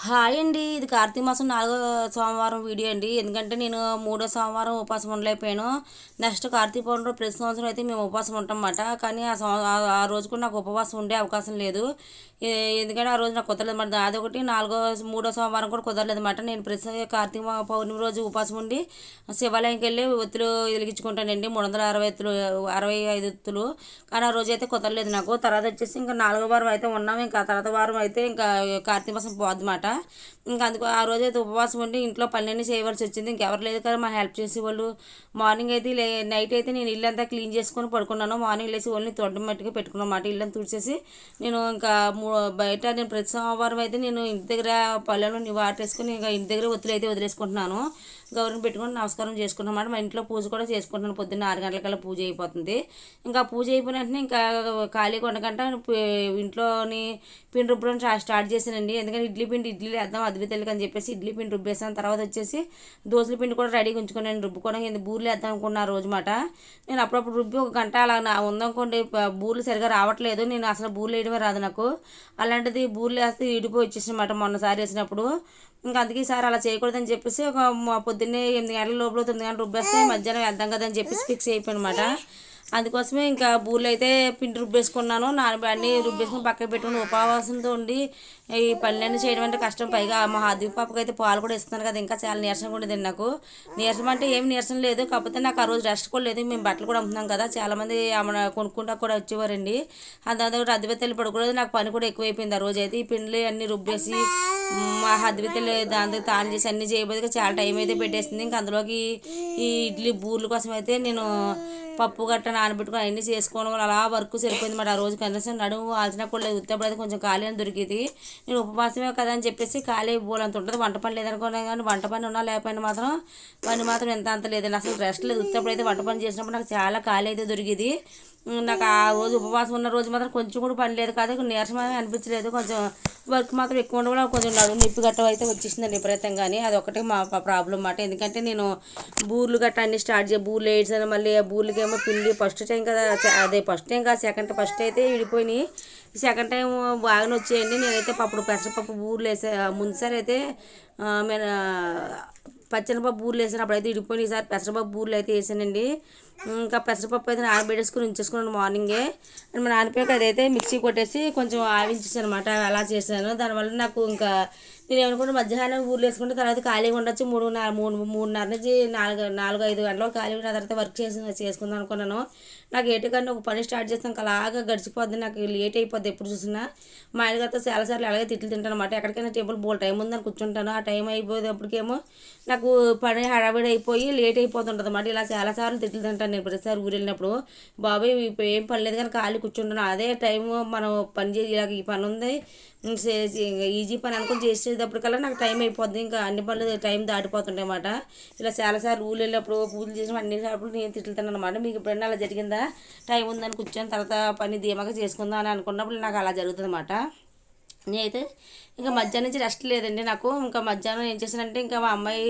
Hi అండి. ఇది కార్తీక మాసం నాలుగో సోమవారం వీడియో అండి. ఎందుకంటే నేను మూడో సోమవారం ఉపవాసం ఉండలేకపోయాను. నెక్స్ట్ కార్తీక పౌర్ణమి ప్రతి సంవత్సరం అయితే మేము ఉపవాసం ఉంటామన్నమాట. కానీ ఆ సం- ఆ- రోజు కూడా నాకు ఉపవాసం ఉండే అవకాశం లేదు. ఎందుకంటే ఆ రోజు నాకు కుదరలేదు అన్నమాట అదొకటి. నాలుగో మూడో సోమవారం కూడా కుదరలేదు అనమాట నేను ప్రతి కార్తీక పౌర్ణమి రోజు ఉపవాసం ఉండి శివాలయంకి వెళ్ళి ఒత్తులు వెలిగించుకుంటానండి. మూడు వందల అరవై ఎత్తులు అరవై ఐదు ఎత్తులు కానీ ఆ రోజు అయితే కుదరలేదు నాకు. తర్వాత వచ్చేసి ఇంకా నాలుగో వారం అయితే ఉన్నాము ఇంకా తర్వాత వారం అయితే ఇంకా కార్తీక మాసం పోద్దన్నమాట. ఇంకా అందుకు ఆ రోజు అయితే ఉపవాసం ఉండి ఇంట్లో పనులన్నీ చేయవలసి వచ్చింది. ఇంకెవరు లేదు కదా మా హెల్ప్ చేసేవాళ్ళు. మార్నింగ్ అయితే లే నైట్ అయితే నేను ఇల్లు అంతా క్లీన్ చేసుకొని పడుకున్నాను. మార్నింగ్ లేచి ఓన్లీ తొడ్డం పెట్టుకున్నాను పెట్టుకున్నమాట ఇల్లు తుడిచేసి నేను ఇంకా బయట నేను ప్రతి సోమవారం అయితే నేను ఇంటి దగ్గర పళ్ళను వాటేసుకొని ఇంకా ఇంటి దగ్గర ఒత్తులు అయితే వదిలేసుకుంటున్నాను. గౌరవం పెట్టుకొని నమస్కారం చేసుకున్నమాట మా ఇంట్లో పూజ కూడా చేసుకుంటున్నాను పొద్దున్న ఆరు గంటలకల్లా పూజ అయిపోతుంది. ఇంకా పూజ అయిపోయిన వెంటనే ఇంకా ఖాళీగా కొండకంట ఇంట్లోని పిండి రుబ్బడం స్టార్ట్ చేశానండి. ఎందుకంటే ఇడ్లీ పిండి ఇడ్లీ వేద్దాం అద్వితలకి అని చెప్పేసి ఇడ్లీ పిండి రుబ్బేసాను తర్వాత వచ్చేసి దోశల పిండి కూడా రెడీగా ఉంచుకున్నాను. రుబ్బుకోవడం ఇది బూర్లు వేద్దాం అనుకున్న రోజు మాట. నేను అప్పుడప్పుడు రుబ్బి ఒక గంట అలా ఉందనుకోండి బూర్లు సరిగా రావట్లేదు. నేను అసలు బూర్లు వేయడమే రాదు నాకు. అలాంటిది బూర్లు వేస్తే ఇడిపోయి వచ్చేసినమాట మొన్నసారి వేసినప్పుడు. ఇంకా అందుకే సార్ అలా చేయకూడదని చెప్పేసి ఒక మ- పొద్దున్నే ఎనిమిది గంటల లోపల తొమ్మిది గంటలు రుబ్బేస్తే మధ్యాహ్నం వేద్దాం కదా అని చెప్పేసి ఫిక్స్ అయిపోయాను అనమాట అందుకోసమే ఇంకా బూర్లు అయితే పిండి రుబ్బేసుకున్నాను. నాన్న అన్నీ రుబ్బేసుకుని పక్కన పెట్టుకుని ఉపవాసంతో ఉండి ఈ పనులన్నీ చేయడం అంటే కష్టం. పైగా మా హార్దిక్ పాపకి అయితే పాలు కూడా ఇస్తున్నాను కదా ఇంకా చాలా నీరసంగా ఉండేది నాకు. నీరసం అంటే ఏమి నీరసం లేదు కాకపోతే నాకు ఆ రోజు రెస్ట్ కూడా లేదు. మేము బట్టలు కూడా అమ్ముతున్నాం కదా చాలామంది ఆమె కొనుక్కుంటా కూడా వచ్చేవారండి. అందులో అద్దెబెత్తలు పడుకోలేదు నాకు పని కూడా ఎక్కువైపోయింది ఆ రోజు అయితే. ఈ పిండిలు అన్నీ రుబ్బేసి మా హద్దుబెత్తలు దాంతో తాను చేసి అన్నీ చేయబోతే చాలా టైం అయితే పెట్టేసింది. ఇంకా అందులోకి ఈ ఇడ్లీ బూర్ల కోసం అయితే నేను పప్పు గట్ట నానబెట్టుకుని అన్నీ చేసుకోవడం వల్ల అలా వర్క్ సరిపోయింది మాట. ఆ రోజు కనీసం నడుము ఆల్చినప్పుడు కూడా లేదు. ఉత్తప్పుడు కొంచెం ఖాళీ అని దొరికింది. నేను ఉపవాసమే కదా అని చెప్పేసి ఖాళీ పోలంత ఉంటుంది. వంట పని లేదనుకున్నాను కానీ వంట పని ఉన్నా లేకపోయినా మాత్రం పని మాత్రం ఎంత అంత లేదండి. అసలు రెస్ట్ లేదు. ఉత్తప్పుడు అయితే వంట పని చేసినప్పుడు నాకు చాలా ఖాళీ అయితే దొరికింది. నాకు ఆ రోజు ఉపవాసం ఉన్న రోజు మాత్రం కొంచెం కూడా పని లేదు. కాదు నీరసమే అనిపించలేదు. కొంచెం వర్క్ మాత్రం ఎక్కువ ఉండడం కొంచెం నడుము నొప్పి గట్ట అయితే వచ్చేసిందండి విపరీతంగానే. అది ఒకటే మా ప్రాబ్లం మాట ఎందుకంటే నేను బూర్లు గట్ట అన్ని స్టార్ట్ చేయ బూర్లు వేసాను మళ్ళీ ఆ బూర్లకి ఏమో పిండి ఫస్ట్ టైం కదా అదే ఫస్ట్ టైం కాదు సెకండ్ ఫస్ట్ అయితే విడిపోయినాయి. సెకండ్ టైం బాగానే వచ్చేయండి. నేనైతే అప్పుడు పెసరపప్పు బూర్లు వేసే ముందుసారి అయితే ఆ, పచ్చనిపప్పు బూర్లు వేసాను అప్పుడైతే విడిపోయినాయి. ఈసారి పెసరపప్పు బూర్లు అయితే వేసానండి. ఇంకా పెసరపప్పు అయితే నానబెట్టేసుకుని ఉంచేసుకున్నాను మార్నింగే మా నానపోయాక అదైతే మిక్సీ కొట్టేసి కొంచెం ఆవించేసాను అనమాట అలా చేశాను. దానివల్ల నాకు ఇంకా నేను ఏమనుకుంటే మధ్యాహ్నం ఊర్లు వేసుకుంటే తర్వాత ఖాళీగా ఉండొచ్చు. మూడు మూడు మూడున్నర నుంచి నాలుగు నాలుగు ఐదు గంటలు ఖాళీ ఖాళీగా ఉన్న తర్వాత వర్క్ చేసి చేసుకుందాం అనుకున్నాను. నాకు ఎటు ఒక పని స్టార్ట్ చేస్తాం అలాగా గడిచిపోద్ది. నాకు లేట్ అయిపోద్ది ఎప్పుడు చూసినా. మా ఆయనగారితో చాలాసార్లు అలాగే తిట్లు తింటాను అనమాట ఎక్కడికైనా టేబుల్ బోల్ టైం ఉందని కూర్చుంటాను. ఆ టైం అయిపోయేటప్పటికేమో నాకు పని హడావిడి అయిపోయి లేట్ అయిపోతుంటుంది అన్నమాట ఇలా చాలాసార్లు తిట్లు తింటాను. నేను ప్రతిసారి ఊరు వెళ్ళినప్పుడు బాబాయ్ ఇప్పుడు ఏం పని లేదు కానీ ఖాళీ కూర్చుంటాను అదే టైం మనం పని చేసి ఇలాగ ఈ పని ఉంది. ఈజీ పని అనుకుని చేసేటప్పటికల్లా నాకు టైం అయిపోద్ది. ఇంకా అన్ని పనులు టైం దాటిపోతుంటాయి అన్నమాట. ఇలా చాలాసార్లు ఊళ్ళు వెళ్ళినప్పుడు పూజలు చేసిన అన్ని సార్లు నేను తిట్టుతాను అనమాట మీకు ఎప్పుడైనా అలా జరిగిందా? టైం ఉందని కూర్చొని తర్వాత పని ధీమాగా చేసుకుందాం అని అనుకున్నప్పుడు నాకు అలా జరుగుతుంది అనమాట నేనైతే ఇంకా మధ్యాహ్నం నుంచి రెస్ట్ లేదండి నాకు. ఇంకా మధ్యాహ్నం ఏం చేశానంటే ఇంకా మా అమ్మాయి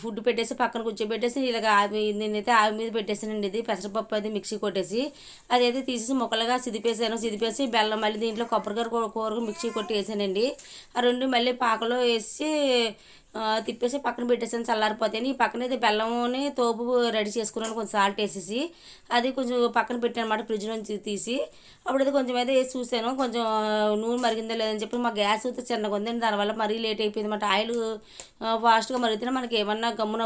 ఫుడ్ పెట్టేసి పక్కన కూర్చోబెట్టేసి ఇలాగ ఆవి నేనైతే ఆవి మీద పెట్టేసానండి ఇది. పెసరపప్పు అది మిక్సీ కొట్టేసి అదైతే తీసేసి ముక్కలుగా సిదిపేసాను. సిదిపేసి బెల్లం మళ్ళీ దీంట్లో కొబ్బరికాయ కూర మిక్సీ కొట్టి వేసానండి ఆ రెండు మళ్ళీ పాకలో వేసి తిప్పేసి పక్కన పెట్టేసాను చల్లారిపోతాయని ఈ పక్కన అయితే బెల్లంని తోపు రెడీ చేసుకున్నాను కొంచెం సాల్ట్ వేసేసి. అది కొంచెం పక్కన పెట్టాను అనమాట ఫ్రిడ్జ్ నుంచి తీసి. అప్పుడైతే కొంచెం అయితే వేసి చూసాను కొంచెం నూనె మరిగిందో లేదని చెప్పి మా గ్యాస్ అయితే చిన్నగా ఉందండి దానివల్ల మరీ లేట్ అయిపోయింది అనమాట ఆయిల్ ఫాస్ట్గా మరిగితే మనకి ఏమన్నా గమ్మున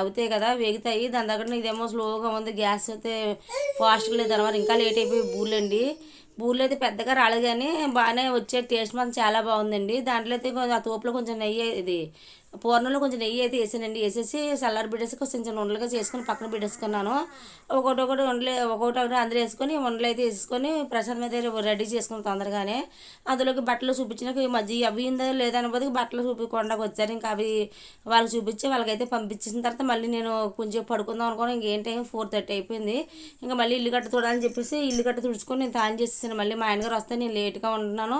అవుతాయి కదా వేగుతాయి. దాని దగ్గర ఇదేమో స్లోగా ఉంది. గ్యాస్ అయితే ఫాస్ట్గా లేదు అనమాట ఇంకా లేట్ అయిపోయి బూర్లండి. బూర్లు అయితే పెద్దగా రాలేదు కానీ బాగానే వచ్చే టేస్ట్ మాత్రం చాలా బాగుందండి. దాంట్లో అయితే ఆ తోపులో కొంచెం నెయ్యి ఇది పూర్ణంలో కొంచెం నెయ్యి అయితే వేసానండి. వేసేసి చల్లారి పెట్టేసి కొంచెం చిన్న ఉండలుగా చేసుకొని పక్కన పెట్టేసుకున్నాను. ఒకటి ఒకటి ఉండలే ఒకటి ఒకటి అందరూ వేసుకొని ఉండలు అయితే వేసుకొని ప్రసాదం అయితే రెడీ చేసుకుని తొందరగానే. అందులోకి బట్టలు చూపించిన ఈ మధ్య అవి ఉందో లేదని పోతే బట్టలు చూపించకుండా వచ్చారు. ఇంకా అవి వాళ్ళకి చూపించి వాళ్ళకైతే పంపించేసిన తర్వాత మళ్ళీ నేను కొంచెం పడుకుందాం అనుకోని ఇంకేంటి ఫోర్ థర్టీ అయిపోయింది. ఇంకా మళ్ళీ ఇల్లు గట్ట చూడాలని చెప్పేసి ఇల్లు గట్ట తుడుచుకొని నేను తాను చేసేసాను. మళ్ళీ మా ఆయనగారు వస్తే నేను లేట్గా ఉంటున్నాను.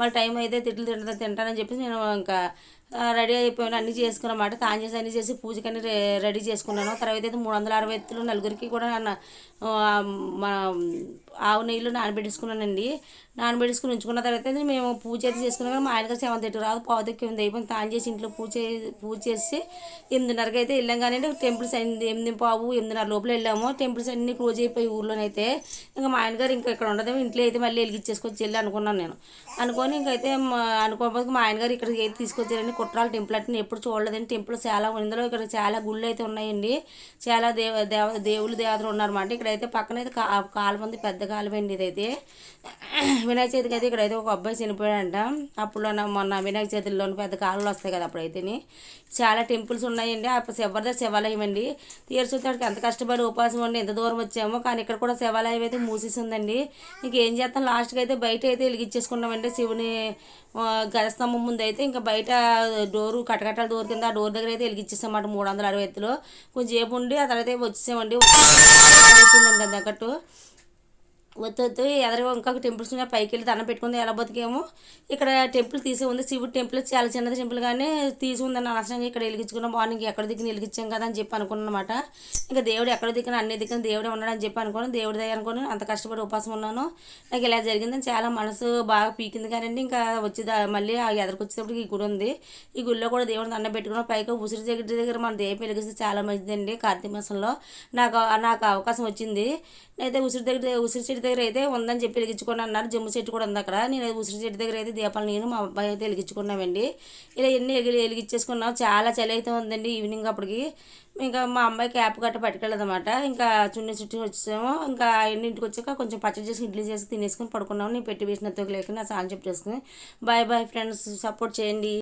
మళ్ళీ టైం అయితే తిట్లు తింటా తింటానని చెప్పేసి నేను ఇంకా రెడీ అయిపోయాను అన్నీ చేసుకున్నమాట. తాను చేసి అన్నీ చేసి పూజకని రె- రెడీ చేసుకున్నాను. తర్వాత అయితే మూడు వందల అరవై ఎత్తులు నలుగురికి కూడా నన్ను మా మన ఆవు నెయ్యిలో నానబెట్టేసుకున్నానండి. నానబెట్టేసుకుని ఉంచుకున్న తర్వాత అయితే మేము పూజ అయితే చేసుకున్నాం. మా ఆయనకి సెవెన్ థర్టీ రాదు పావుదక్కి ఉంది అయిపోయింది. తాను చేసి ఇంట్లో పూజ పూజ చేసి ఎనిమిదిన్నరకి అయితే వెళ్ళాం. కానీ టెంపుల్స్ ఎనిమిది ఎనిమిది పావు ఎనిమిదిన్నర లోపల వెళ్ళాము. టెంపుల్స్ అన్నీ క్లోజ్ అయిపోయి ఊర్లోనైతే ఇంకా మా ఆయనగారు ఇంకా ఇక్కడ ఉండదేమో ఇంట్లో అయితే మళ్ళీ వెలిగించేసుకొచ్చి వెళ్ళి అనుకున్నాను నేను. అనుకొని ఇంకైతే మా- అనుకోకపోతే మా ఆయనగారు ఇక్కడికి అయితే తీసుకొచ్చారండి. కుట్రాల టెంపుల్ అంటే నేను ఎప్పుడు చూడలేదండి. టెంపుల్ చాలా ఇందులో ఇక్కడ చాలా గుళ్ళు అయితే ఉన్నాయండి. చాలా దేవ దేవ దేవులు దేవతలు ఉన్నారన్నమాట. ఇక్కడైతే పక్కన అయితే కా కాలువ ఉంది పెద్ద కాలువ అండి ఇదైతే. వినాయక చవితికి అయితే ఇక్కడైతే ఒక అబ్బాయి చనిపోయాడంట. అప్పుడు మొన్న వినాయక చవితిలో పెద్ద కాలువలు వస్తాయి కదా అప్పుడైతే చాలా టెంపుల్స్ ఉన్నాయండి. అప్పుడు శివరిద శివాలయం అండి. తీర్చుతాడికి ఎంత కష్టపడి ఉపాసం ఉండి ఎంత దూరం వచ్చామో కానీ ఇక్కడ కూడా శివాలయం అయితే మూసేసిందండి. ఇంకేం చేస్తాం? లాస్ట్కి అయితే బయట అయితే వెలిగించేసుకున్నామండి శివుని గజస్తంభం ముందు అయితే ఇంకా బయట డోరు కటకటాల డోర్ కింద ఆ డోర్ దగ్గర అయితే వెలిగించేసామాట మూడు వందల అరవై ఎత్తులో కొంచెం సేపు ఉండి ఆ తర్వాత వచ్చేసామండి అయిపోయిందండి తగ్గట్టు వద్దొద్దు ఎదరో ఇంకొక టెంపుల్స్ ఉన్నాయి పైకి వెళ్ళి దండం పెట్టుకుంది ఎలా బతికేమో. ఇక్కడ టెంపుల్ తీసి ఉంది శివుడు టెంపుల్ చాలా చిన్నది టెంపుల్ కానీ తీసి ఉందని అనవసరంగా ఇక్కడ వెలిగించుకున్న. మార్నింగ్ ఎక్కడ దిక్కున వెలిగించాం కదా అని చెప్పి అనుకున్నాను ఇంకా దేవుడు ఎక్కడ దిక్కున అన్ని దిక్కున దేవుడే ఉన్నాడని చెప్పి అనుకున్నాను. దేవుడి దయ అనుకుని అంత కష్టపడి ఉపాసం ఉన్నాను. నాకు ఇలా జరిగిందని చాలా మనసు బాగా పీకింది కానీ ఇంకా వచ్చి మళ్ళీ ఆ ఎదరికొచ్చేటప్పటికి ఈ గుడి ఉంది. ఈ గుడిలో కూడా దేవుడు దండం పెట్టుకున్నాం పైగా ఉసిరి దగ్గర దగ్గర మన దేవం వెలిగిస్తే చాలా మంచిదండి కార్తీక మాసంలో. నాకు నాకు అవకాశం వచ్చింది. అయితే ఉసిరి దగ్గర ఉసిరి చెట్టు దగ్గర అయితే ఉందని చెప్పి వెలిగించుకొని అన్నారు. జమ్ము చెట్టు కూడా ఉంది అక్కడ. నేను ఉసిరి చెట్టు దగ్గర అయితే దీపాలు నేను మా అబ్బాయి అయితే వెలిగించుకున్నామండి. ఇలా ఎన్ని వెలిగించేసుకున్నాం. చాలా చలి అయితే ఉందండి ఈవినింగ్ అప్పటికి. ఇంకా మా అమ్మాయి క్యాప్ గట్ట పట్టుకెళ్ళదన్నమాట. ఇంకా చున్నీ చుట్టూ వచ్చాము. ఇంకా ఎన్నింటికి వచ్చాక కొంచెం పచ్చడి చేసి ఇడ్లీ చేసి తినేసుకుని పడుకున్నాము. నేను పెట్టి వేసిన లేక నా సాయం చెప్పేసుకుని బాయ్ బాయ్ ఫ్రెండ్స్ సపోర్ట్ చేయండి.